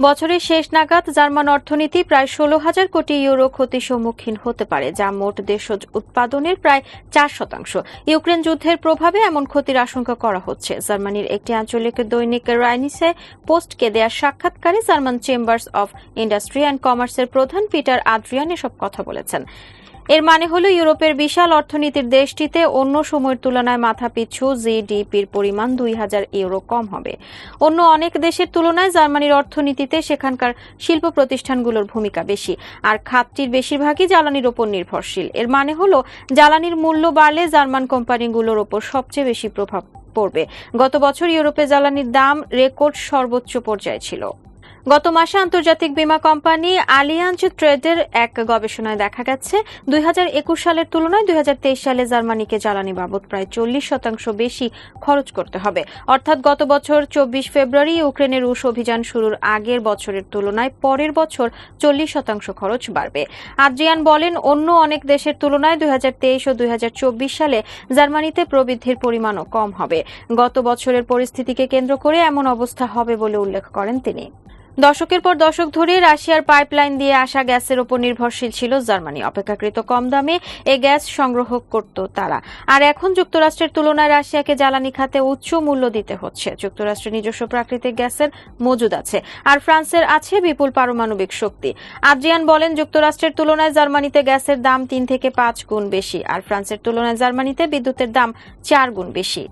বছরের শেষ নাগাদ জার্মান অর্থনীতি প্রায় ষোলো হাজার কোটি ইউরো ক্ষতির সম্মুখীন হতে পারে, যা মোট দেশজ উৎপাদনের প্রায় চার শতাংশ। ইউক্রেন যুদ্ধের প্রভাবে এমন ক্ষতির আশঙ্কা করা হচ্ছে। জার্মানির একটি আঞ্চলিক দৈনিক রাইনিসে পোস্টকে দেয়া সাক্ষাৎকারে German chambers of industry and কমার্সের প্রধান পিটার আদ্রিয়ান এসব কথা বলেছেন। এর মানে হল ইউরোপের বিশাল অর্থনীতির দেশটিতে অন্য সময়ের তুলনায় মাথাপিছু জিডিপির পরিমাণ দুই হাজার ইউরো কম হবে। অন্য অনেক দেশের তুলনায় জার্মানির অর্থনীতিতে সেখানকার শিল্প প্রতিষ্ঠানগুলোর ভূমিকা বেশি, আর খাতটির বেশিরভাগই জ্বালানির ওপর নির্ভরশীল। এর মানে হল জ্বালানির মূল্য বাড়লে জার্মান কোম্পানিগুলোর ওপর সবচেয়ে বেশি প্রভাব পড়বে। গত বছর ইউরোপে জ্বালানির দাম রেকর্ড সর্বোচ্চ পর্যায়ে ছিল। গত মাসে আন্তর্জাতিক বীমা কোম্পানি আলিয়াঞ্জ ট্রেডের এক গবেষণায় দেখা গেছে, দুই হাজার একুশ সালের তুলনায় দুই হাজার তেইশ সালে জার্মানিকে জ্বালানি বাবদ প্রায় চল্লিশ শতাংশ বেশি খরচ করতে হবে। অর্থাৎ গত বছর চব্বিশ ফেব্রুয়ারি ইউক্রেনের রুশ অভিযান শুরুর আগের বছরের তুলনায় পরের বছর চল্লিশ শতাংশ খরচ বাড়বে। আদ্রিয়ান বলেন, অন্য অনেক দেশের তুলনায় দুই হাজার তেইশ ও দুই হাজার চব্বিশ সালে জার্মানিতে প্রবৃদ্ধির পরিমাণও কম হবে। গত বছরের পরিস্থিতিকে কেন্দ্র করে এমন অবস্থা হবে বলে উল্লেখ করেন তিনি। দশকের পর দশক ধরে রাশিয়ার পাইপলাইন দিয়ে আসা গ্যাসের উপর নির্ভরশীল ছিল জার্মানি। অপেক্ষাকৃত কম দামে এ গ্যাস সংগ্রহ করত তারা। আর এখন যুক্তরাষ্ট্রের তুলনায় রাশিয়াকে জ্বালানি খাতে উচ্চ মূল্য দিতে হচ্ছে। যুক্তরাষ্ট্রের নিজস্ব প্রাকৃতিক গ্যাসের মজুদ আছে, আর ফ্রান্সের আছে বিপুল পারমাণবিক শক্তি। আদ্রিয়ান বলেন, যুক্তরাষ্ট্রের তুলনায় জার্মানিতে গ্যাসের দাম তিন থেকে পাঁচ গুণ বেশি, আর ফ্রান্সের তুলনায় জার্মানিতে বিদ্যুতের দাম চার গুণ বেশি।